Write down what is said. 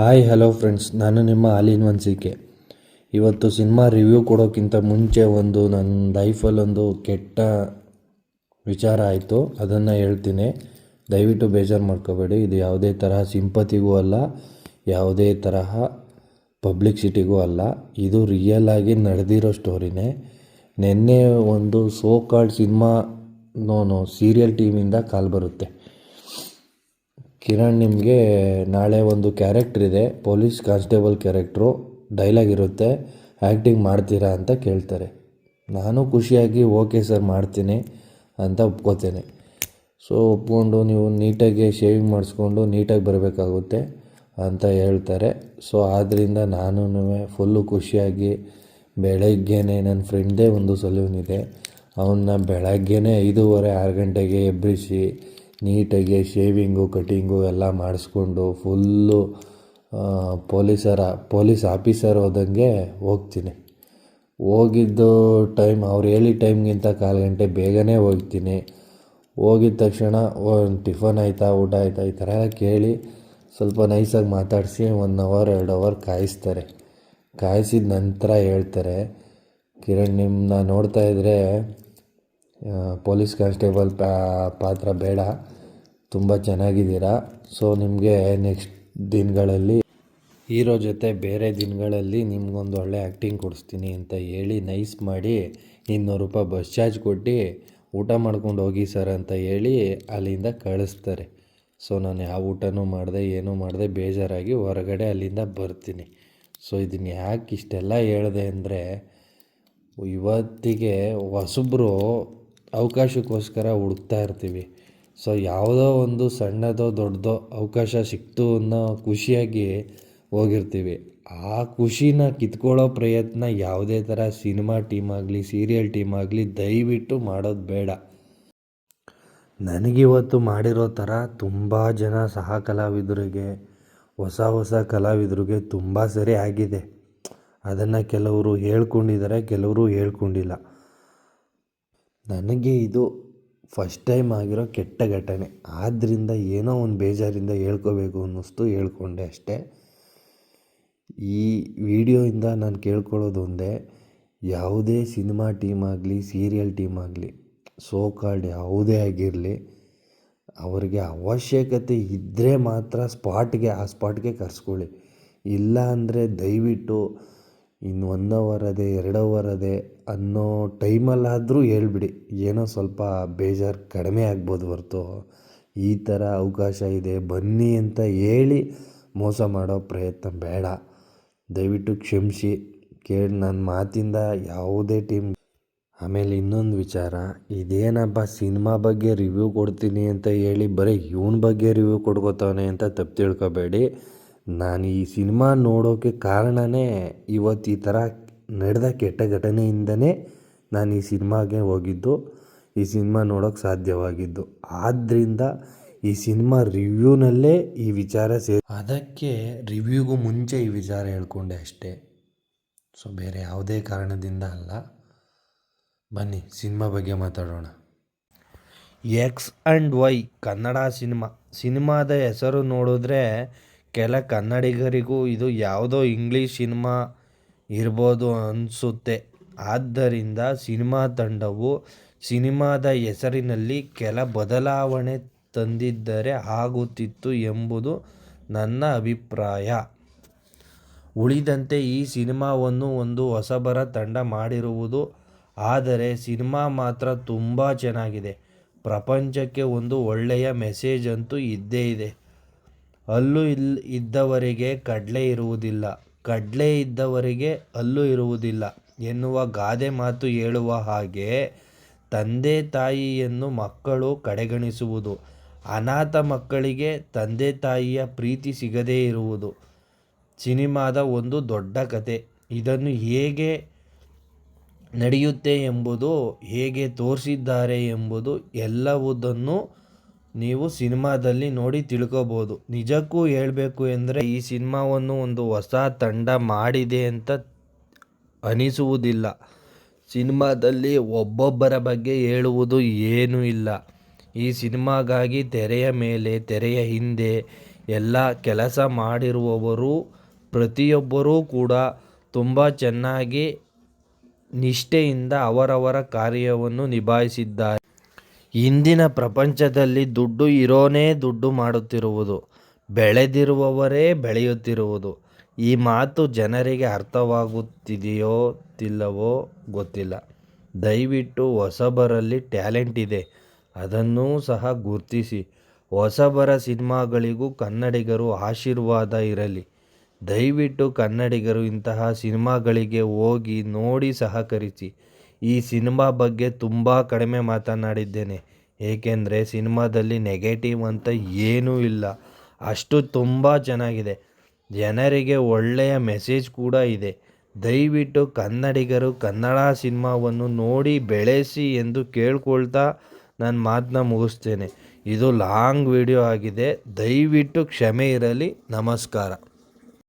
Hi, hello friends. ನಾನು ನಿಮ್ಮ ಆಲಿನ್ ವನ್ಸಿಕೆ. ಇವತ್ತು ಸಿನಿಮಾ ರಿವ್ಯೂ ಕೊಡೋಕ್ಕಿಂತ ಮುಂಚೆ ಒಂದು ನನ್ನ ಲೈಫಲ್ಲೊಂದು ಕೆಟ್ಟ ವಿಚಾರ ಆಯಿತು. ಅದನ್ನು ಹೇಳ್ತೀನಿ. ದಯವಿಟ್ಟು ಬೇಜಾರು ಮಾಡ್ಕೋಬೇಡಿ. ಇದು ಯಾವುದೇ ತರಹ ಸಿಂಪತಿಗೂ ಅಲ್ಲ, ಯಾವುದೇ ತರಹ ಪಬ್ಲಿಕ್ಸಿಟಿಗೂ ಅಲ್ಲ. ಇದು ರಿಯಲ್ ಆಗಿ ನಡೆದಿರೋ ಸ್ಟೋರಿನೇ ನಿನ್ನೆ ಒಂದು ಸೋ ಕಾಲ್ಡ್ ಸಿನಿಮಾ ನೋನು ಸೀರಿಯಲ್ ಟೀಮಿಂದ ಕಾಲ್ ಬರುತ್ತೆ. ಕಿರಣ್ ನಿಮಗೆ ನಾಳೆ ಒಂದು ಕ್ಯಾರೆಕ್ಟ್ರ್ ಇದೆ ಪೊಲೀಸ್ ಕಾನ್ಸ್ಟೇಬಲ್ ಕ್ಯಾರೆಕ್ಟ್ರು ಡೈಲಾಗ್ ಇರುತ್ತೆ ಆ್ಯಕ್ಟಿಂಗ್ ಮಾಡ್ತೀರಾ ಅಂತ ಕೇಳ್ತಾರೆ. ನಾನು ಖುಷಿಯಾಗಿ ಓಕೆ ಸರ್ ಮಾಡ್ತೀನಿ ಅಂತ ಒಪ್ಕೋತೇನೆ. ಸೊ ಒಪ್ಕೊಂಡು ನೀವು ನೀಟಾಗಿ ಶೇವಿಂಗ್ ಮಾಡಿಸ್ಕೊಂಡು ನೀಟಾಗಿ ಬರಬೇಕಾಗುತ್ತೆ ಅಂತ ಹೇಳ್ತಾರೆ. ಸೊ ಆದ್ದರಿಂದ ನಾನು ಫುಲ್ಲು ಖುಷಿಯಾಗಿ ಬೆಳಗ್ಗೆನೇ ನನ್ನ ಫ್ರೆಂಡ್ದೇ ಒಂದು ಸಲೂನ್ ಇದೆ. ಅವನ್ನ ಬೆಳಗ್ಗೆನೇ ಐದೂವರೆ, ಆರು ಗಂಟೆಗೆ ಎಬ್ಬಿಸಿ ನೀಟಾಗಿ ಶೇವಿಂಗು, ಕಟಿಂಗು ಎಲ್ಲ ಮಾಡಿಸ್ಕೊಂಡು ಫುಲ್ಲು ಪೊಲೀಸರ, ಪೊಲೀಸ್ ಆಫೀಸರ್ ಹೋದಂಗೆ ಹೋಗ್ತೀನಿ. ಹೋಗಿದ್ದು ಟೈಮ್, ಅವ್ರು ಹೇಳಿದ ಟೈಮ್ಗಿಂತ ಕಾಲು ಗಂಟೆ ಬೇಗನೆ ಹೋಗ್ತೀನಿ. ಹೋಗಿದ ತಕ್ಷಣ ಒಂದು ಟಿಫನ್ ಆಯಿತಾ, ಊಟ ಆಯಿತಾ, ಈ ಥರ ಕೇಳಿ ಸ್ವಲ್ಪ ನೈಸಾಗಿ ಮಾತಾಡಿಸಿ ಒನ್ ಅವರ್, ಎರಡು ಅವರ್ ಕಾಯಿಸ್ತಾರೆ. ಕಾಯಿಸಿದ ನಂತರ ಹೇಳ್ತಾರೆ, ಕಿರಣ್ ನಿಮ್ಮನ್ನ ನೋಡ್ತಾ ಇದ್ದರೆ ಪೊಲೀಸ್ ಕಾನ್ಸ್ಟೇಬಲ್ ಪಾತ್ರ ಬೇಡ. ತುಂಬ ಚೆನ್ನಾಗಿದ್ದೀರಾ? ಸೊ ನಿಮಗೆ ನೆಕ್ಸ್ಟ್ ದಿನಗಳಲ್ಲಿ ಹೀರೋ ಜೊತೆ ಬೇರೆ ದಿನಗಳಲ್ಲಿ ನಿಮಗೊಂದು ಒಳ್ಳೆ ಆ್ಯಕ್ಟಿಂಗ್ ಕೊಡಿಸ್ತೀನಿ ಅಂತ ಹೇಳಿ ನೈಸ್ ಮಾಡಿ ಇನ್ನೂರು ರೂಪಾಯಿ ಬಸ್ ಚಾರ್ಜ್ ಕೊಟ್ಟು ಊಟ ಮಾಡ್ಕೊಂಡು ಹೋಗಿ ಸರ್ ಅಂತ ಹೇಳಿ ಅಲ್ಲಿಂದ ಕಳಿಸ್ತಾರೆ. ಸೊ ನಾನು ಯಾವ ಊಟನೂ ಮಾಡಿದೆ, ಏನೂ ಮಾಡಿದೆ, ಬೇಜಾರಾಗಿ ಹೊರಗಡೆ ಅಲ್ಲಿಂದ ಬರ್ತೀನಿ. ಸೊ ಇದನ್ನು ಯಾಕೆ ಇಷ್ಟೆಲ್ಲ ಹೇಳಿದೆ ಅಂದರೆ, ಇವತ್ತಿಗೆ ಹೊಸಬ್ರು ಅವಕಾಶಕ್ಕೋಸ್ಕರ ಹುಡುಕ್ತಾ ಇರ್ತೀವಿ. ಸೊ ಯಾವುದೋ ಒಂದು ಸಣ್ಣದೋ ದೊಡ್ಡದೋ ಅವಕಾಶ ಸಿಕ್ತು ಅನ್ನೋ ಖುಷಿಯಾಗಿ ಹೋಗಿರ್ತೀವಿ. ಆ ಖುಷಿನ ಕಿತ್ಕೊಳ್ಳೋ ಪ್ರಯತ್ನ ಯಾವುದೇ ಥರ ಸಿನಿಮಾ ಟೀಮ್ ಆಗಲಿ, ಸೀರಿಯಲ್ ಟೀಮ್ ಆಗಲಿ ದಯವಿಟ್ಟು ಮಾಡೋದು ಬೇಡ. ನನಗಿವತ್ತು ಮಾಡಿರೋ ಥರ ತುಂಬ ಜನ ಸಹ ಕಲಾವಿದರಿಗೆ, ಹೊಸ ಹೊಸ ಕಲಾವಿದರಿಗೆ ತುಂಬ ಸರಿ ಆಗಿದೆ. ಅದನ್ನು ಕೆಲವರು ಹೇಳ್ಕೊಂಡಿದ್ದಾರೆ, ಕೆಲವರು ಹೇಳ್ಕೊಂಡಿಲ್ಲ. ನನಗೆ ಇದು ಫಸ್ಟ್ ಟೈಮ್ ಆಗಿರೋ ಕೆಟ್ಟ ಘಟನೆ. ಆದ್ದರಿಂದ ಏನೋ ಒಂದು ಬೇಜಾರಿಂದ ಹೇಳ್ಕೋಬೇಕು ಅನ್ನಿಸ್ತು ಹೇಳ್ಕೊಂಡೆ ಅಷ್ಟೇ. ಈ ವಿಡಿಯೋಯಿಂದ ನಾನು ಕೇಳ್ಕೊಳ್ಳೋದು ಒಂದೇ, ಯಾವುದೇ ಸಿನಿಮಾ ಟೀಮ್ ಆಗಲಿ ಸೀರಿಯಲ್ ಟೀಮ್ ಆಗಲಿ ಸೋ ಕಾಲ್ಡ್ ಯಾವುದೇ ಆಗಿರಲಿ, ಅವರಿಗೆ ಅವಶ್ಯಕತೆ ಇದ್ದರೆ ಮಾತ್ರ ಸ್ಪಾಟ್ಗೆ ಆ ಸ್ಪಾಟ್ಗೆ ಕರೆಸ್ಕೊಳ್ಳಿ. ಇಲ್ಲ ಅಂದರೆ ದಯವಿಟ್ಟು ಇನ್ನು ಒನ್ ಅವರ್ ಅದೇ ಎರಡು ಅವರ್ ಅದೇ ಅನ್ನೋ ಟೈಮಲ್ಲಾದರೂ ಹೇಳ್ಬಿಡಿ. ಏನೋ ಸ್ವಲ್ಪ ಬೇಜಾರು ಕಡಿಮೆ ಆಗ್ಬೋದು ಹೊರತು. ಈ ಥರ ಅವಕಾಶ ಇದೆ. ಬನ್ನಿ ಅಂತ ಹೇಳಿ ಮೋಸ ಮಾಡೋ ಪ್ರಯತ್ನ ಬೇಡ. ದಯವಿಟ್ಟು ಕ್ಷಮಿಸಿ. ಕೇಳಿ ನನ್ನ ಮಾತಿಂದ ಯಾವುದೇ ಟೀಮ್ ಆಮೇಲೆ ಇನ್ನೊಂದು ವಿಚಾರ. ಇದೇನಪ್ಪ ಸಿನಿಮಾ ಬಗ್ಗೆ ರಿವ್ಯೂ ಕೊಡ್ತೀನಿ ಅಂತ ಹೇಳಿ ಬರೀ ಇವನ ಬಗ್ಗೆ ರಿವ್ಯೂ ಕೊಡ್ಕೋತಾನೆ ಅಂತ ತಪ್ಪು ತಿಳ್ಕೊಬೇಡಿ. ನಾನು ಈ ಸಿನಿಮಾ ನೋಡೋಕ್ಕೆ ಕಾರಣವೇ ಇವತ್ತು ಈ ಥರ ನಡೆದ ಕೆಟ್ಟ ಘಟನೆಯಿಂದನೇ ನಾನು ಈ ಸಿನಿಮಾಗೆ ಹೋಗಿದ್ದು, ಈ ಸಿನಿಮಾ ನೋಡೋಕ್ಕೆ ಸಾಧ್ಯವಾಗಿದ್ದು. ಆದ್ದರಿಂದ ಈ ಸಿನಿಮಾ ರಿವ್ಯೂನಲ್ಲೇ ಈ ವಿಚಾರ ಸೇರಿ ಅದಕ್ಕೆ ರಿವ್ಯೂಗೂ ಮುಂಚೆ ಈ ವಿಚಾರ ಹೇಳ್ಕೊಂಡೆ ಅಷ್ಟೇ. ಸೊ, ಬೇರೆ ಯಾವುದೇ ಕಾರಣದಿಂದ ಅಲ್ಲ. ಬನ್ನಿ, ಸಿನಿಮಾ ಬಗ್ಗೆ ಮಾತಾಡೋಣ. X and Y Kannada cinema. ಸಿನಿಮಾದ ಹೆಸರು ನೋಡಿದ್ರೆ ಕೆಲ ಕನ್ನಡಿಗರಿಗೂ ಇದು ಯಾವುದೋ ಇಂಗ್ಲೀಷ್ ಸಿನಿಮಾ ಇರ್ಬೋದು ಅನಿಸುತ್ತೆ. ಆದ್ದರಿಂದ ಸಿನಿಮಾ ತಂಡವು ಸಿನಿಮಾದ ಹೆಸರಿನಲ್ಲಿ ಕೆಲ ಬದಲಾವಣೆ ತಂದಿದ್ದರೆ ಆಗುತ್ತಿತ್ತು ಎಂಬುದು ನನ್ನ ಅಭಿಪ್ರಾಯ. ಉಳಿದಂತೆ ಈ ಸಿನಿಮಾವನ್ನು ಒಂದು ಹೊಸಬರ ತಂಡ ಮಾಡಿರುವುದು, ಆದರೆ ಸಿನಿಮಾ ಮಾತ್ರ ತುಂಬ ಚೆನ್ನಾಗಿದೆ. ಪ್ರಪಂಚಕ್ಕೆ ಒಂದು ಒಳ್ಳೆಯ ಮೆಸೇಜ್ ಅಂತೂ ಇದ್ದೇ ಇದೆ. ಹಲ್ಲು ಇಲ್, ಇದ್ದವರಿಗೆ ಕಡಲೆ ಇರುವುದಿಲ್ಲ. ಕಡಲೆ ಇದ್ದವರಿಗೆ ಹಲ್ಲು ಇರುವುದಿಲ್ಲ. ಎನ್ನುವ ಗಾದೆ ಮಾತು ಹೇಳುವ ಹಾಗೆ ತಂದೆ ತಾಯಿಯನ್ನು ಮಕ್ಕಳು ಕಡೆಗಣಿಸುವುದು. ಅನಾಥ ಮಕ್ಕಳಿಗೆ ತಂದೆ ತಾಯಿಯ ಪ್ರೀತಿ ಸಿಗದೇ ಇರುವುದು. ಸಿನಿಮಾದ ಒಂದು ದೊಡ್ಡ ಕತೆ. ಇದನ್ನು ಹೇಗೆ ನಡೆಯುತ್ತೆ ಎಂಬುದು, ಹೇಗೆ ತೋರಿಸಿದ್ದಾರೆ ಎಂಬುದು ಎಲ್ಲವುದನ್ನು ನೀವು ಸಿನಿಮಾದಲ್ಲಿ ನೋಡಿ ತಿಳ್ಕೊಬೋದು. ನಿಜಕ್ಕೂ ಹೇಳಬೇಕು ಎಂದರೆ ಈ ಸಿನಿಮಾವನ್ನು ಒಂದು ಹೊಸ ತಂಡ ಮಾಡಿದೆ ಅಂತ ಅನಿಸುವುದಿಲ್ಲ. ಸಿನಿಮಾದಲ್ಲಿ ಒಬ್ಬೊಬ್ಬರ ಬಗ್ಗೆ ಹೇಳುವುದು ಏನೂ ಇಲ್ಲ. ಈ ಸಿನಿಮಾಗಾಗಿ ತೆರೆಯ ಮೇಲೆ, ತೆರೆಯ ಹಿಂದೆ ಎಲ್ಲ ಕೆಲಸ ಮಾಡಿರುವವರು ಪ್ರತಿಯೊಬ್ಬರೂ ಕೂಡ ತುಂಬ ಚೆನ್ನಾಗಿ ನಿಷ್ಠೆಯಿಂದ ಅವರವರ ಕಾರ್ಯವನ್ನು ನಿಭಾಯಿಸಿದ್ದಾರೆ. ಇಂದಿನ ಪ್ರಪಂಚದಲ್ಲಿ ದುಡ್ಡು ಇರೋನೇ ದುಡ್ಡು ಮಾಡುತ್ತಿರುವುದು. ಬೆಳೆದಿರುವವರೇ ಬೆಳೆಯುತ್ತಿರುವುದು. ಈ ಮಾತು ಜನರಿಗೆ ಅರ್ಥವಾಗುತ್ತಿದೆಯೋ ತಿಲ್ಲವೋ ಗೊತ್ತಿಲ್ಲ. ದಯವಿಟ್ಟು ಹೊಸಬರಲ್ಲಿ ಟ್ಯಾಲೆಂಟ್ ಇದೆ. ಅದನ್ನೂ ಸಹ ಗುರುತಿಸಿ. ಹೊಸಬರ ಸಿನಿಮಾಗಳಿಗೂ ಕನ್ನಡಿಗರು ಆಶೀರ್ವಾದ ಇರಲಿ. ದಯವಿಟ್ಟು ಕನ್ನಡಿಗರು ಇಂತಹ ಸಿನಿಮಾಗಳಿಗೆ ಹೋಗಿ ನೋಡಿ ಸಹಕರಿಸಿ. ಈ ಸಿನಿಮಾ ಬಗ್ಗೆ ತುಂಬ ಕಡಿಮೆ ಮಾತನಾಡಿದ್ದೇನೆ. ಏಕೆಂದರೆ ಸಿನಿಮಾದಲ್ಲಿ ನೆಗೆಟಿವ್ ಅಂತ ಏನೂ ಇಲ್ಲ. ಅಷ್ಟು ತುಂಬ ಚೆನ್ನಾಗಿದೆ. ಜನರಿಗೆ ಒಳ್ಳೆಯ ಮೆಸೇಜ್ ಕೂಡ ಇದೆ. ದಯವಿಟ್ಟು ಕನ್ನಡಿಗರು ಕನ್ನಡ ಸಿನಿಮಾವನ್ನು ನೋಡಿ ಬೆಳೆಸಿ ಎಂದು ಕೇಳ್ಕೊಳ್ತಾ ನಾನು ಮಾತನ್ನ ಮುಗಿಸ್ತೇನೆ. ಇದು ಲಾಂಗ್ ವಿಡಿಯೋ ಆಗಿದೆ. ದಯವಿಟ್ಟು ಕ್ಷಮೆ ಇರಲಿ. ನಮಸ್ಕಾರ.